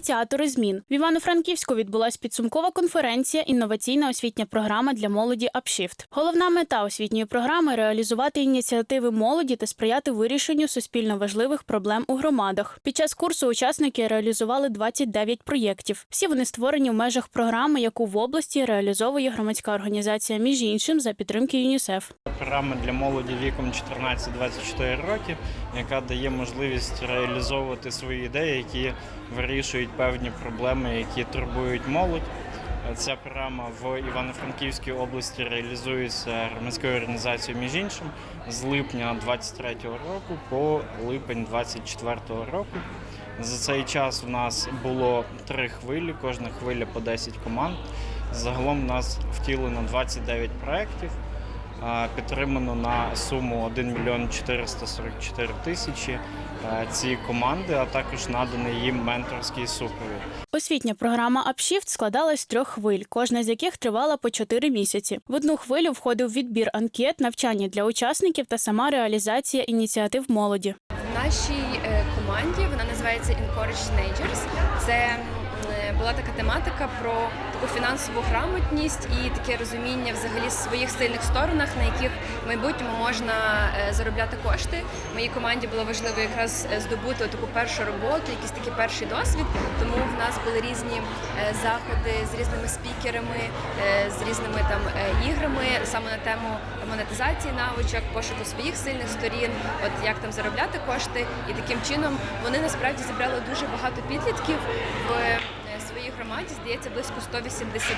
ініціатори змін. В Івано-Франківську відбулась підсумкова конференція Інноваційна освітня програма для молоді Апшіфт. Головна мета освітньої програми реалізувати ініціативи молоді та сприяти вирішенню суспільно важливих проблем у громадах. Під час курсу учасники реалізували 29 проєктів. Всі вони створені в межах програми, яку в області реалізовує громадська організація, між іншим за підтримки ЮНІСЕФ. Програма для молоді віком 14-24 роки, яка дає можливість реалізовувати свої ідеї, які вирішують певні проблеми, які турбують молодь. Ця програма в Івано-Франківській області реалізується громадською організацією між іншим з липня 23 року по липень 24 року. За цей час у нас було три хвилі, кожна хвиля по 10 команд. Загалом у нас втілено 29 проєктів. Підтримано на суму 1 мільйон 444 тисячі е, ці команди, а також наданий їм менторський супровід. Освітня програма Апшіфт складалась з трьох хвиль, кожна з яких тривала по чотири місяці. В одну хвилю входив відбір анкет, навчання для учасників та сама реалізація ініціатив молоді. В нашій е, команді вона називається Encourage Teenagers. Це була така тематика про таку фінансову грамотність і таке розуміння взагалі своїх сильних сторонах, на яких в майбутньому можна е, заробляти кошти. Моїй команді було важливо якраз е, здобути таку першу роботу, якийсь такий перший досвід. Тому в нас були різні е, заходи з різними спікерами, з різними там іграми саме на тему монетизації навичок, пошуку своїх сильних сторін, от як там заробляти кошти, і таким чином вони насправді зібрали дуже багато підлітків в громаді, здається, близько 180,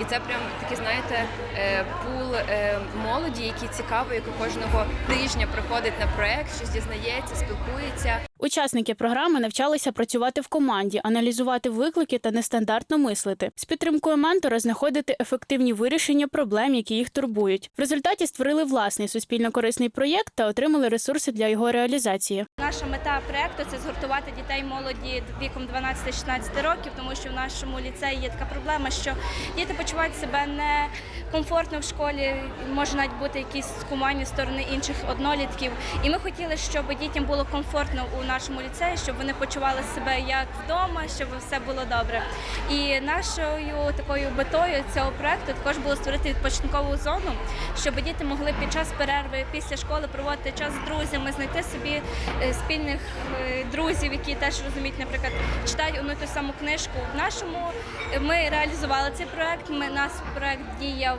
і це прям такий, знаєте, е, пул е, молоді, який цікаво, яка кожного тижня приходить на проект, щось дізнається, спілкується. Учасники програми навчалися працювати в команді, аналізувати виклики та нестандартно мислити. З підтримкою ментора знаходити ефективні вирішення проблем, які їх турбують. В результаті створили власний суспільно корисний проєкт та отримали ресурси для його реалізації. Наша мета проекту це згуртувати дітей молоді віком 12-16 років, тому що в нашому ліцеї є така проблема, що діти почувають себе некомфортно в школі, може навіть бути якісь скумання сторони інших однолітків. І ми хотіли, щоб дітям було комфортно у нашому ліцеї, щоб вони почували себе як вдома, щоб все було добре. І нашою такою метою цього проекту також було створити відпочинкову зону, щоб діти могли під час перерви після школи проводити час з друзями, знайти собі е, спільних е, друзів, які теж розуміють, наприклад, читають одну ту саму книжку. В нашому е, ми реалізували цей проект. Ми наш проект діяв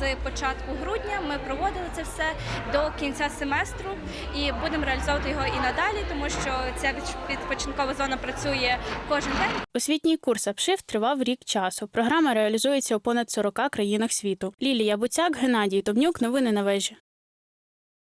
з початку грудня. Ми проводили це все до кінця семестру і будемо реалізовувати його і надалі, тому що ця відпочинкова зона працює кожен день. Освітній курс Апшифт тривав рік часу. Програма реалізується у понад 40 країнах світу. Лілія Буцяк, Геннадій Тобнюк, Новини на вежі.